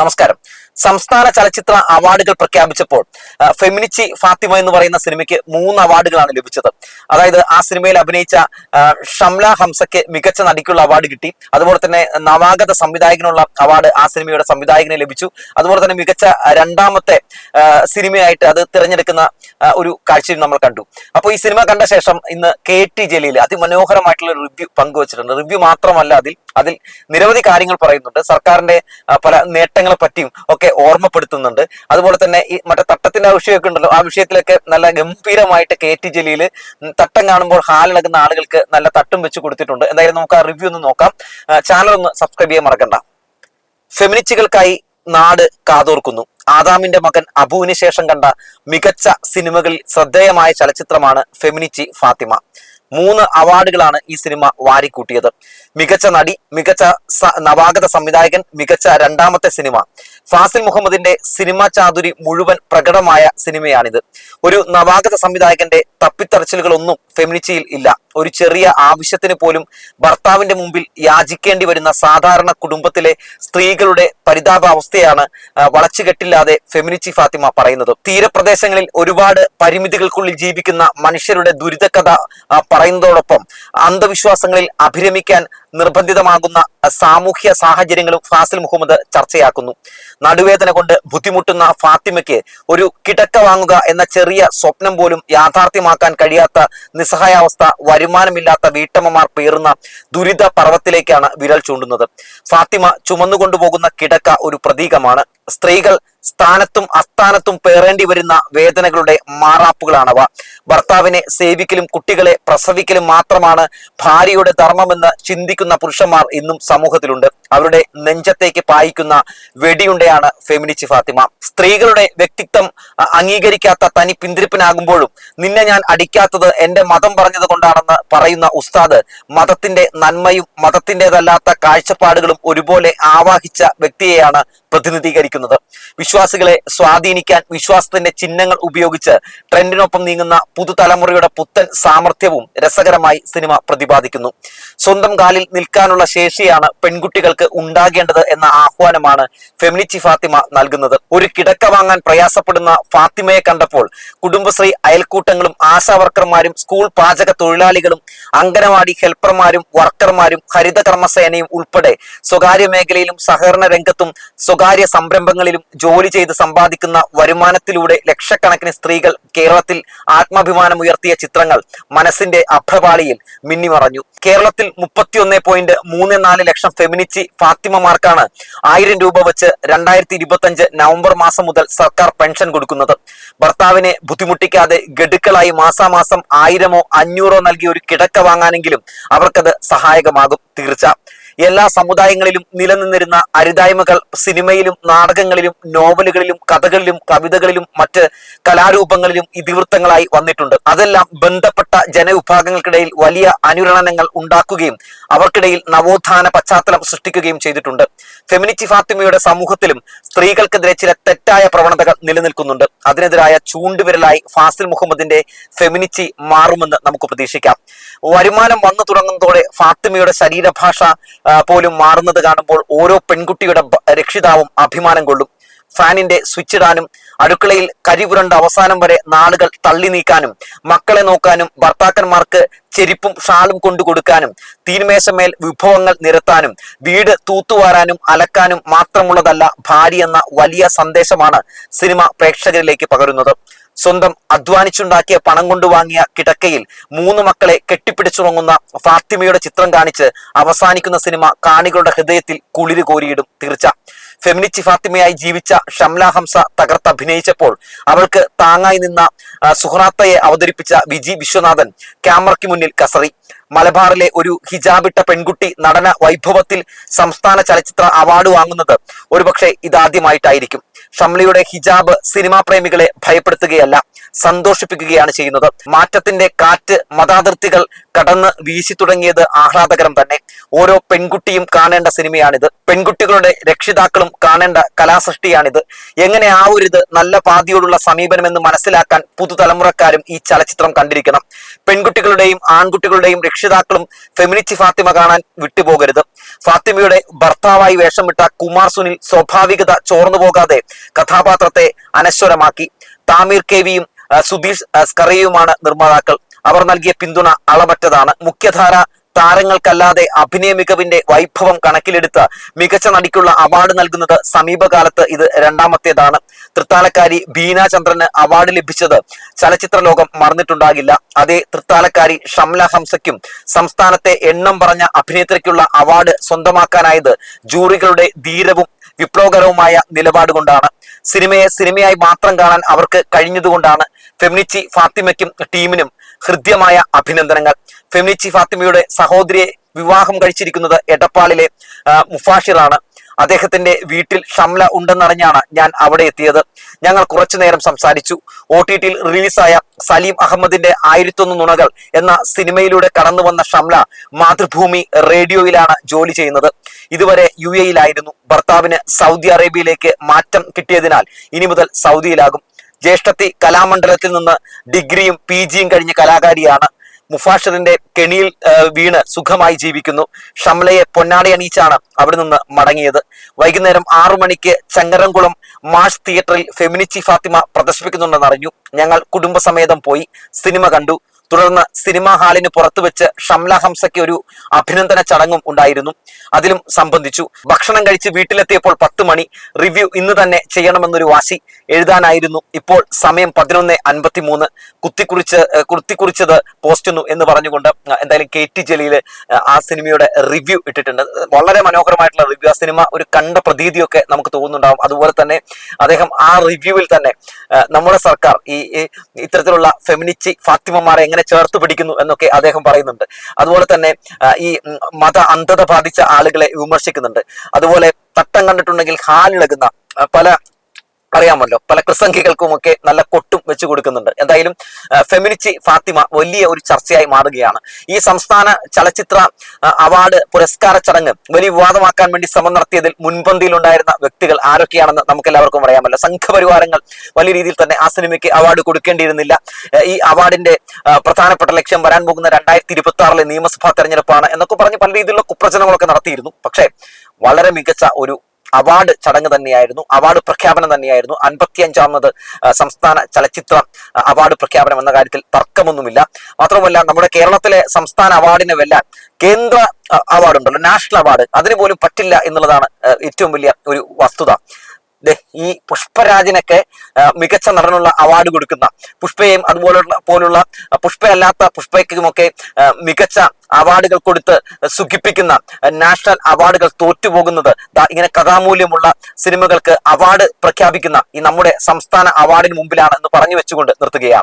നമസ്കാരം. സംസ്ഥാന ചലച്ചിത്ര അവാർഡുകൾ പ്രഖ്യാപിച്ചപ്പോൾ ഫെമിനിച്ചി ഫാത്തിമ എന്ന് പറയുന്ന സിനിമയ്ക്ക് മൂന്ന് അവാർഡുകളാണ് ലഭിച്ചത്. അതായത് ആ സിനിമയിൽ അഭിനയിച്ച ഷംല ഹംസയ്ക്ക് മികച്ച നടിക്കുള്ള അവാർഡ് കിട്ടി. അതുപോലെ തന്നെ നവാഗത സംവിധായകനുള്ള അവാർഡ് ആ സിനിമയുടെ സംവിധായകന് ലഭിച്ചു. അതുപോലെ തന്നെ മികച്ച രണ്ടാമത്തെ സിനിമയായിട്ട് അത് തിരഞ്ഞെടുക്കുന്ന ഒരു കാഴ്ചയും നമ്മൾ കണ്ടു. അപ്പോൾ ഈ സിനിമ കണ്ട ശേഷം ഇന്ന് കെ ടി ജലീൽ അതിമനോഹരമായിട്ടുള്ള റിവ്യൂ പങ്കുവച്ചിട്ടുണ്ട്. റിവ്യൂ മാത്രമല്ല അതിൽ അതിൽ നിരവധി കാര്യങ്ങൾ പറയുന്നുണ്ട്. സർക്കാരിന്റെ പല നേട്ടങ്ങളെ പറ്റിയും ഒക്കെ ഓർമ്മപ്പെടുത്തുന്നുണ്ട്. അതുപോലെ തന്നെ ഈ മറ്റേ തട്ടത്തിന്റെ വിഷയമൊക്കെ ഉണ്ടല്ലോ. ആ വിഷയത്തിലൊക്കെ നല്ല ഗംഭീരമായിട്ട് കെ ടി ജലീൽ തട്ടം കാണുമ്പോൾ ഹാലിളകുന്ന ആളുകൾക്ക് നല്ല തട്ടും വെച്ച് കൊടുത്തിട്ടുണ്ട്. എന്തായാലും നമുക്ക് ആ റിവ്യൂ ഒന്ന് നോക്കാം. ചാനൽ ഒന്ന് സബ്സ്ക്രൈബ് ചെയ്യാൻ മറക്കണ്ട. ഫെമിനിസ്റ്റുകൾക്കായി നാട് കാതോർക്കുന്നു. ആദാമിന്റെ മകൻ അബുവിന് ശേഷം കണ്ട മികച്ച സിനിമകളിൽ ശ്രദ്ധേയമായ ചലച്ചിത്രമാണ് ഫെമിനിച്ചി ഫാത്തിമ. മൂന്ന് അവാർഡുകളാണ് ഈ സിനിമ വാരിക്കൂട്ടിയത്. മികച്ച നടി മികച്ച നവാഗത സംവിധായകൻ മികച്ച രണ്ടാമത്തെ സിനിമ. ഫാസിൽ മുഹമ്മദിന്റെ സിനിമാ ചാതുരി മുഴുവൻ പ്രകടമായ സിനിമയാണിത്. ഒരു നവാഗത സംവിധായകന്റെ തപ്പിത്തറച്ചിലുകളൊന്നും ഫെമിനിച്ചിയിൽ ഇല്ല. ഒരു ചെറിയ ആവശ്യത്തിന് പോലും ഭർത്താവിന്റെ മുമ്പിൽ യാചിക്കേണ്ടി വരുന്ന സാധാരണ കുടുംബത്തിലെ സ്ത്രീകളുടെ പരിതാപാവസ്ഥയാണ് വളച്ചുകെട്ടില്ലാതെ ഫെമിനിച്ചി ഫാത്തിമ പറയുന്നത്. തീരപ്രദേശങ്ങളിൽ ഒരുപാട് പരിമിതികൾക്കുള്ളിൽ ജീവിക്കുന്ന മനുഷ്യരുടെ ദുരിതകഥ പറയുന്നതോടൊപ്പം അന്ധവിശ്വാസങ്ങളിൽ അഭിരമിക്കാൻ നിർബന്ധിതമാകുന്ന സാമൂഹ്യ സാഹചര്യങ്ങളും ഫാസിൽ മുഹമ്മദ് ചർച്ചയാക്കുന്നു. നടുവേദന കൊണ്ട് ബുദ്ധിമുട്ടുന്ന ഫാത്തിമയ്ക്ക് ഒരു കിടക്ക വാങ്ങുക എന്ന ചെറിയ സ്വപ്നം പോലും യാഥാർത്ഥ്യമാക്കാൻ കഴിയാത്ത നിസ്സഹായാവസ്ഥ വരുമാനമില്ലാത്ത വീട്ടമ്മമാർ പേറുന്ന ദുരിത പർവത്തിലേക്കാണ് വിരൽ ചൂണ്ടുന്നത്. ഫാത്തിമ ചുമന്നുകൊണ്ടുപോകുന്ന കിടക്ക ഒരു പ്രതീകമാണ്. സ്ത്രീകൾ സ്ഥാനത്തും അസ്ഥാനത്തും പേറേണ്ടി വരുന്ന വേദനകളുടെ മാറാപ്പുകളാണവ. ഭർത്താവിനെ സേവിക്കലും കുട്ടികളെ പ്രസവിക്കലും മാത്രമാണ് ഭാര്യയുടെ ധർമ്മമെന്ന് ചിന്തിക്കുന്ന പുരുഷന്മാർ ഇന്നും സമൂഹത്തിലുണ്ട്. അവരുടെ നെഞ്ചത്തേക്ക് പായിക്കുന്ന വെടിയുണ്ടയാണ് ഫെമിനിച്ച് ഫാത്തിമ. സ്ത്രീകളുടെ വ്യക്തിത്വം അംഗീകരിക്കാത്ത തനി പിന്തിരിപ്പിനാകുമ്പോഴും നിന്നെ ഞാൻ അടിക്കാത്തത് എന്റെ മതം പറഞ്ഞത് കൊണ്ടാണെന്ന് പറയുന്ന ഉസ്താദ് മതത്തിന്റെ നന്മയും മതത്തിന്റെതല്ലാത്ത കാഴ്ചപ്പാടുകളും ഒരുപോലെ ആവാഹിച്ച വ്യക്തിയെയാണ് പ്രതിനിധീകരിക്കുന്നത്. വിശ്വാസികളെ സ്വാധീനിക്കാൻ വിശ്വാസത്തിന്റെ ചിഹ്നങ്ങൾ ഉപയോഗിച്ച് ട്രെൻഡിനൊപ്പം നീങ്ങുന്ന പുതുതലമുറയുടെ പുത്തൻ സാമർഥ്യവും രസകരമായി സിനിമ പ്രതിപാദിക്കുന്നു. സ്വന്തം കാലിൽ നിൽക്കാനുള്ള ശേഷിയാണ് പെൺകുട്ടികൾക്ക് ഉണ്ടാകേണ്ടത് എന്ന ആഹ്വാനമാണ് ഫെമിനിച്ചി ഫാത്തിമ നൽകുന്നത്. ഒരു കിടക്ക വാങ്ങാൻ പ്രയാസപ്പെടുന്ന ഫാത്തിമയെ കണ്ടപ്പോൾ കുടുംബശ്രീ അയൽക്കൂട്ടങ്ങളും ആശാവർക്കർമാരും സ്കൂൾ പാചക തൊഴിലാളികളും അംഗനവാടി ഹെൽപ്പർമാരും വർക്കർമാരും ഹരിതകർമ്മസേനയും ഉൾപ്പെടെ സ്വകാര്യ മേഖലയിലും സഹകരണ രംഗത്തും സ്വകാര്യ സംരംഭങ്ങളിലും ജോലി ചെയ്ത് സമ്പാദിക്കുന്ന വരുമാനത്തിലൂടെ ലക്ഷക്കണക്കിന് സ്ത്രീകൾ കേരളത്തിൽ ആത്മാഭിമാനം ഉയർത്തിയ ചിത്രങ്ങൾ മനസ്സിന്റെ അഭ്രപാളിയിൽ മിന്നിമറഞ്ഞു. കേരളത്തിൽ മുപ്പത്തിയൊന്ന് പോയിന്റ് മൂന്ന് നാല് ലക്ഷം ഫെമിനിച്ചി ഫാത്തിമമാർക്കാണ് ആയിരം രൂപ വെച്ച് രണ്ടായിരത്തി ഇരുപത്തി നവംബർ മാസം മുതൽ സർക്കാർ പെൻഷൻ കൊടുക്കുന്നത്. ഭർത്താവിനെ ബുദ്ധിമുട്ടിക്കാതെ ഗഡുക്കളായി മാസാമാസം ആയിരമോ അഞ്ഞൂറോ നൽകി ഒരു കിടക്ക വാങ്ങാനെങ്കിലും അവർക്കത് സഹായകമാകും. തീർച്ച. എല്ലാ സമുദായങ്ങളിലും നിലനിന്നിരുന്ന അരുതായ്മകൾ സിനിമയിലും നാടകങ്ങളിലും നോവലുകളിലും കഥകളിലും കവിതകളിലും മറ്റ് കലാരൂപങ്ങളിലും ഇതിവൃത്തങ്ങളായി വന്നിട്ടുണ്ട്. അതെല്ലാം ബന്ധപ്പെട്ട ജനവിഭാഗങ്ങൾക്കിടയിൽ വലിയ അനുരണനങ്ങൾ ഉണ്ടാക്കുകയും അവർക്കിടയിൽ നവോത്ഥാന പശ്ചാത്തലം സൃഷ്ടിക്കുകയും ചെയ്തിട്ടുണ്ട്. ഫെമിനിച്ചി ഫാത്തിമയുടെ സമൂഹത്തിലും സ്ത്രീകൾക്കെതിരെ ചില തെറ്റായ പ്രവണതകൾ നിലനിൽക്കുന്നുണ്ട്. അതിനെതിരായ ചൂണ്ടുവിരലായി ഫാസിൽ മുഹമ്മദിന്റെ ഫെമിനിറ്റി മാറുമെന്ന് നമുക്ക് പ്രതീക്ഷിക്കാം. വരുമാനം വന്നു തുടങ്ങുന്നതോടെ ഫാത്തിമയുടെ ശരീരഭാഷ പോലും മാറുന്നത് കാണുമ്പോൾ ഓരോ പെൺകുട്ടിയുടെ രക്ഷിതാവും അഭിമാനം കൊള്ളും. ഫാനിന്റെ സ്വിച്ച് ഇടാനും അടുക്കളയിൽ കരിപുരണ്ട അവസാനം വരെ നാളുകൾ തള്ളി നീക്കാനും മക്കളെ നോക്കാനും ഭർത്താക്കന്മാർക്ക് ചെരിപ്പും ഷാളും കൊണ്ടു കൊടുക്കാനും തീന്മേശമേൽ വിഭവങ്ങൾ നിരത്താനും വീട് തൂത്തുവാരാനും അലക്കാനും മാത്രമുള്ളതല്ല ഭാര്യ എന്ന വലിയ സന്ദേശമാണ് സിനിമ പ്രേക്ഷകരിലേക്ക് പകരുന്നത്. സ്വന്തം അധ്വാനിച്ചുണ്ടാക്കിയ പണം കൊണ്ട് വാങ്ങിയ കിടക്കയിൽ മൂന്ന് മക്കളെ കെട്ടിപ്പിടിച്ചുറങ്ങുന്ന ഫാത്തിമയുടെ ചിത്രം കാണിച്ച് അവസാനിക്കുന്ന സിനിമ കാണികളുടെ ഹൃദയത്തിൽ കുളിര് കോരിയിടും തീർച്ച. ഫെമിനിച്ചി ഫാത്തിമയായി ജീവിച്ച ഷംല ഹംസ തകർത്ത് അഭിനയിച്ചപ്പോൾ അവൾക്ക് താങ്ങായി നിന്ന സുഹറാത്തയെ അവതരിപ്പിച്ച വിജി വിശ്വനാഥൻ ക്യാമറയ്ക്ക് മുന്നിൽ കസറി. മലബാറിലെ ഒരു ഹിജാബിട്ട പെൺകുട്ടി നടന വൈഭവത്തിൽ സംസ്ഥാന ചലച്ചിത്ര അവാർഡ് വാങ്ങുന്നത് ഒരുപക്ഷെ ഇതാദ്യമായിട്ടായിരിക്കും. ഷംലയുടെ ഹിജാബ് സിനിമാ പ്രേമികളെ ഭയപ്പെടുത്തുകയല്ല സന്തോഷിപ്പിക്കുകയാണ് ചെയ്യുന്നത്. മാറ്റത്തിന്റെ കാറ്റ് മതാതിർത്തികൾ കടന്ന് വീശി തുടങ്ങിയത് ആഹ്ലാദകരം തന്നെ. ഓരോ പെൺകുട്ടിയും കാണേണ്ട സിനിമയാണിത്. പെൺകുട്ടികളുടെ രക്ഷിതാക്കളും കാണേണ്ട കലാസൃഷ്ടിയാണിത്. എങ്ങനെ ആവരുത് നല്ല പാതിയോടുള്ള സമീപനമെന്ന് മനസ്സിലാക്കാൻ പുതുതലമുറക്കാരും ഈ ചലച്ചിത്രം കണ്ടിരിക്കണം. പെൺകുട്ടികളുടെയും ആൺകുട്ടികളുടെയും രക്ഷിതാക്കളും ഫെമിനിച്ചി ഫാത്തിമ കാണാൻ വിട്ടുപോകരുത്. ഫാത്തിമയുടെ ഭർത്താവായി വേഷമിട്ട കുമാർ സുനിൽ സ്വാഭാവികത ചോർന്നു പോകാതെ കഥാപാത്രത്തെ അനശ്വരമാക്കി. താമീർ കെവിയും സുധീഷ് സ്കറിയുമാണ് നിർമ്മാതാക്കൾ. അവർ നൽകിയ പിന്തുണ അളവറ്റതാണ്. മുഖ്യധാര താരങ്ങൾക്കല്ലാതെ അഭിനയ മികവിന്റെ വൈഭവം കണക്കിലെടുത്ത് മികച്ച നടിക്കുള്ള അവാർഡ് നൽകുന്നത് സമീപകാലത്ത് ഇത് രണ്ടാമത്തേതാണ്. തൃത്താലക്കാരി ബീന ചന്ദ്രന് അവാർഡ് ലഭിച്ചത് ചലച്ചിത്ര ലോകം മറന്നിട്ടുണ്ടാകില്ല. അതേ തൃത്താലക്കാരി ഷംല ഹംസയ്ക്കും സംസ്ഥാനത്തെ എണ്ണം പറഞ്ഞ അഭിനേത്രിക്കുള്ള അവാർഡ് സ്വന്തമാക്കാനായത് ജൂറികളുടെ ധീരവും വിപ്ലവകരവുമായ നിലപാട് കൊണ്ടാണ് സിനിമയെ സിനിമയായി മാത്രം കാണാൻ അവർക്ക് കഴിഞ്ഞതുകൊണ്ടാണ് ഫെമിനിച്ചി ഫാത്തിമയ്ക്കും ടീമിനും ഹൃദ്യമായ അഭിനന്ദനങ്ങൾ. ഫെമിനിച്ചി ഫാത്തിമയുടെ സഹോദരിയെ വിവാഹം കഴിച്ചിരിക്കുന്നത് എടപ്പാളിലെ മുഫാഷിറാണ്. അദ്ദേഹത്തിന്റെ വീട്ടിൽ ഷംല ഉണ്ടെന്നറിഞ്ഞാണ് ഞാൻ അവിടെ എത്തിയത്. ഞങ്ങൾ കുറച്ചു നേരം സംസാരിച്ചു. ഒ ടി ടിയിൽ റിലീസായ സലീം അഹമ്മദിന്റെ ആയിരത്തൊന്ന് നുണകൾ എന്ന സിനിമയിലൂടെ കടന്നു വന്ന ഷംല മാതൃഭൂമി റേഡിയോയിലാണ് ജോലി ചെയ്യുന്നത്. ഇതുവരെ യു എയിലായിരുന്നു ഭർത്താവിന് സൗദി അറേബ്യയിലേക്ക് മാറ്റം കിട്ടിയതിനാൽ ഇനി മുതൽ സൗദിയിലാകും. ജ്യേഷ്ഠത്തി കലാമണ്ഡലത്തിൽ നിന്ന് ഡിഗ്രിയും പി ജിയും കഴിഞ്ഞ കലാകാരിയാണ്. മുഫാഷിറിന്റെ കെണിയിൽ വീണ് സുഖമായി ജീവിക്കുന്നു. ഷംലയെ പൊന്നാടി അണിയിച്ചാണ് അവിടെ നിന്ന് മടങ്ങിയത്. വൈകുന്നേരം ആറു മണിക്ക് ചങ്ങരംകുളം മാഷ് തിയേറ്ററിൽ ഫെമിനിച്ചി ഫാത്തിമ പ്രദർശിപ്പിക്കുന്നുണ്ടെന്ന് അറിഞ്ഞു. ഞങ്ങൾ കുടുംബസമേതം പോയി. സിനിമ കണ്ടു. തുടർന്ന് സിനിമാ ഹാളിന് പുറത്തു വെച്ച് ഷംല ഹംസയ്ക്ക് ഒരു അഭിനന്ദന ചടങ്ങും ഉണ്ടായിരുന്നു. അതിലും സംബന്ധിച്ചു. ഭക്ഷണം കഴിച്ച് വീട്ടിലെത്തിയപ്പോൾ പത്ത് മണി. റിവ്യൂ ഇന്ന് തന്നെ ചെയ്യണമെന്നൊരു വാശി എഴുതാനായിരുന്നു. ഇപ്പോൾ സമയം പതിനൊന്ന് അൻപത്തി മൂന്ന് കുത്തിക്കുറിച്ച് കുത്തിക്കുറിച്ചത് പോസ്റ്റുന്നു എന്ന് പറഞ്ഞുകൊണ്ട് എന്തായാലും കെ ടി ജലീൽ ആ സിനിമയുടെ റിവ്യൂ ഇട്ടിട്ടുണ്ട്. വളരെ മനോഹരമായിട്ടുള്ള റിവ്യൂ. ആ സിനിമ ഒരു കണ്ട പ്രതീതിയൊക്കെ നമുക്ക് തോന്നുന്നുണ്ടാവും. അതുപോലെ തന്നെ അദ്ദേഹം ആ റിവ്യൂവിൽ തന്നെ നമ്മുടെ സർക്കാർ ഈ ഇത്തരത്തിലുള്ള ഫെമിനിച്ചി ഫാത്തിമമാരെ എങ്ങനെ ചേർത്ത് പിടിക്കുന്നു എന്നൊക്കെ അദ്ദേഹം പറയുന്നുണ്ട്. അതുപോലെ തന്നെ ഈ മത അന്ധത ബാധിച്ച ആളുകളെ വിമർശിക്കുന്നുണ്ട്. അതുപോലെ തട്ടം കണ്ടിട്ടുണ്ടെങ്കിൽ ഹാലിളകുന്ന പല അറിയാമല്ലോ. പല ക്രിസംഖികൾക്കുമൊക്കെ നല്ല കൊട്ടും വെച്ചു കൊടുക്കുന്നുണ്ട്. എന്തായാലും ഫെമിനിച്ചി ഫാത്തിമ വലിയ ഒരു ചർച്ചയായി മാറുകയാണ്. ഈ സംസ്ഥാന ചലച്ചിത്ര അവാർഡ് പുരസ്കാര ചടങ്ങ് വലിയ വിവാദമാക്കാൻ വേണ്ടി ശ്രമം നടത്തിയതിൽ മുൻപന്തിയിലുണ്ടായിരുന്ന വ്യക്തികൾ ആരൊക്കെയാണെന്ന് നമുക്ക് എല്ലാവർക്കും അറിയാമല്ലോ. സംഘപരിവാരങ്ങൾ വലിയ രീതിയിൽ തന്നെ ആ സിനിമയ്ക്ക് അവാർഡ് കൊടുക്കേണ്ടിയിരുന്നില്ല. ഈ അവാർഡിന്റെ പ്രധാനപ്പെട്ട ലക്ഷ്യം വരാൻ പോകുന്ന രണ്ടായിരത്തി ഇരുപത്തി ആറിലെ നിയമസഭാ തെരഞ്ഞെടുപ്പാണ് എന്നൊക്കെ പറഞ്ഞ് പല രീതിയിലുള്ള കുപ്രചനങ്ങളൊക്കെ നടത്തിയിരുന്നു. പക്ഷേ വളരെ മികച്ച ഒരു അവാർഡ് ചടങ്ങ് തന്നെയായിരുന്നു അവാർഡ് പ്രഖ്യാപനം തന്നെയായിരുന്നു. അൻപത്തിയഞ്ചാമത് സംസ്ഥാന ചലച്ചിത്ര അവാർഡ് പ്രഖ്യാപനം എന്ന കാര്യത്തിൽ തർക്കമൊന്നുമില്ല. മാത്രമല്ല നമ്മുടെ കേരളത്തിലെ സംസ്ഥാന അവാർഡിനെ വെല്ലാൻ കേന്ദ്ര അവാർഡ് ഉണ്ടല്ലോ നാഷണൽ അവാർഡ്. അതിന് പോലും പറ്റില്ല എന്നുള്ളതാണ് ഏറ്റവും വലിയ ഒരു വസ്തുത. ഈ പുഷ്പരാജിനൊക്കെ മികച്ച നടനുള്ള അവാർഡ് കൊടുക്കുന്ന പുഷ്പയും അതുപോലുള്ള പോലുള്ള പുഷ്പയല്ലാത്ത പുഷ്പയ്ക്കുമൊക്കെ മികച്ച അവാർഡുകൾ കൊടുത്ത് സുഖിപ്പിക്കുന്ന നാഷണൽ അവാർഡുകൾ തോറ്റുപോകുന്നത്. ഇങ്ങനെ കഥാമൂല്യമുള്ള സിനിമകൾക്ക് അവാർഡ് പ്രഖ്യാപിക്കുന്ന ഈ നമ്മുടെ സംസ്ഥാന അവാർഡിന് മുമ്പിലാണ് എന്ന് പറഞ്ഞു വെച്ചുകൊണ്ട് നിർത്തുകയാണ്.